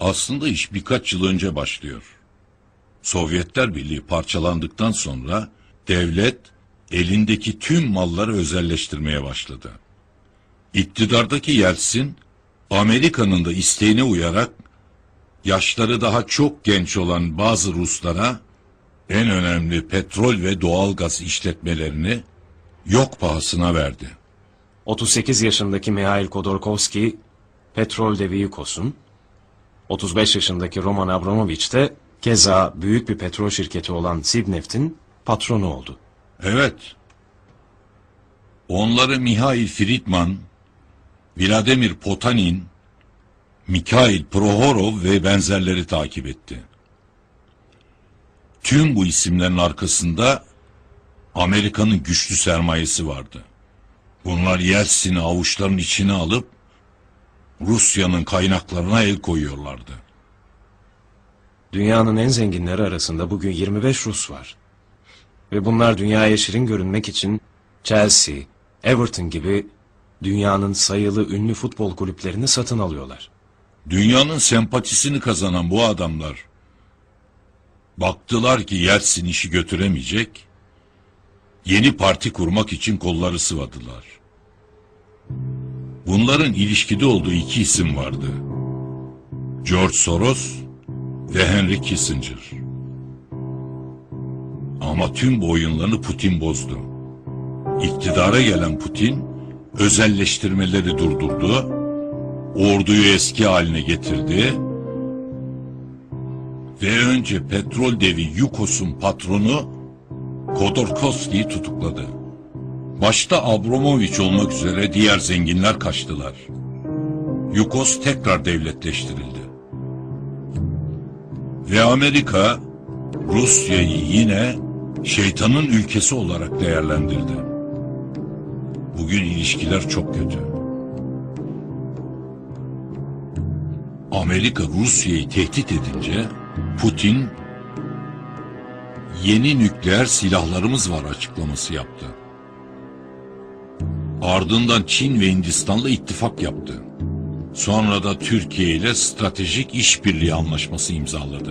Aslında iş birkaç yıl önce başlıyor. Sovyetler Birliği parçalandıktan sonra devlet elindeki tüm malları özelleştirmeye başladı. İktidardaki Yeltsin, Amerika'nın da isteğine uyarak yaşları daha çok genç olan bazı Ruslara en önemli petrol ve doğalgaz işletmelerini yok pahasına verdi. 38 yaşındaki Mihail Khodorkovsky, petrol devi Yukos'un, 35 yaşındaki Roman Abramovich de keza büyük bir petrol şirketi olan Sibneft'in patronu oldu. Evet. Onları Mihail Friedman, Vladimir Potanin, Mikhail Prohorov ve benzerleri takip etti. Tüm bu isimlerin arkasında Amerika'nın güçlü sermayesi vardı. Bunlar Yeltsin'i avuçlarının içine alıp Rusya'nın kaynaklarına el koyuyorlardı. Dünyanın en zenginleri arasında bugün 25 Rus var. Ve bunlar dünyaya şirin görünmek için Chelsea, Everton gibi dünyanın sayılı ünlü futbol kulüplerini satın alıyorlar. Dünyanın sempatisini kazanan bu adamlar baktılar ki Yeltsin işi götüremeyecek, yeni parti kurmak için kolları sıvadılar. Bunların ilişkide olduğu iki isim vardı. George Soros ve Henry Kissinger. Ama tüm bu oyunlarını Putin bozdu. İktidara gelen Putin özelleştirmeleri durdurdu, orduyu eski haline getirdi ve önce petrol devi Yukos'un patronu Khodorkovsky'yi tutukladı. Başta Abramovich olmak üzere diğer zenginler kaçtılar. Yukos tekrar devletleştirildi. Ve Amerika Rusya'yı yine şeytanın ülkesi olarak değerlendirdi. Bugün ilişkiler çok kötü. Amerika Rusya'yı tehdit edince Putin yeni nükleer silahlarımız var açıklaması yaptı. Ardından Çin ve Hindistan'la ittifak yaptı. Sonra da Türkiye ile stratejik işbirliği anlaşması imzaladı.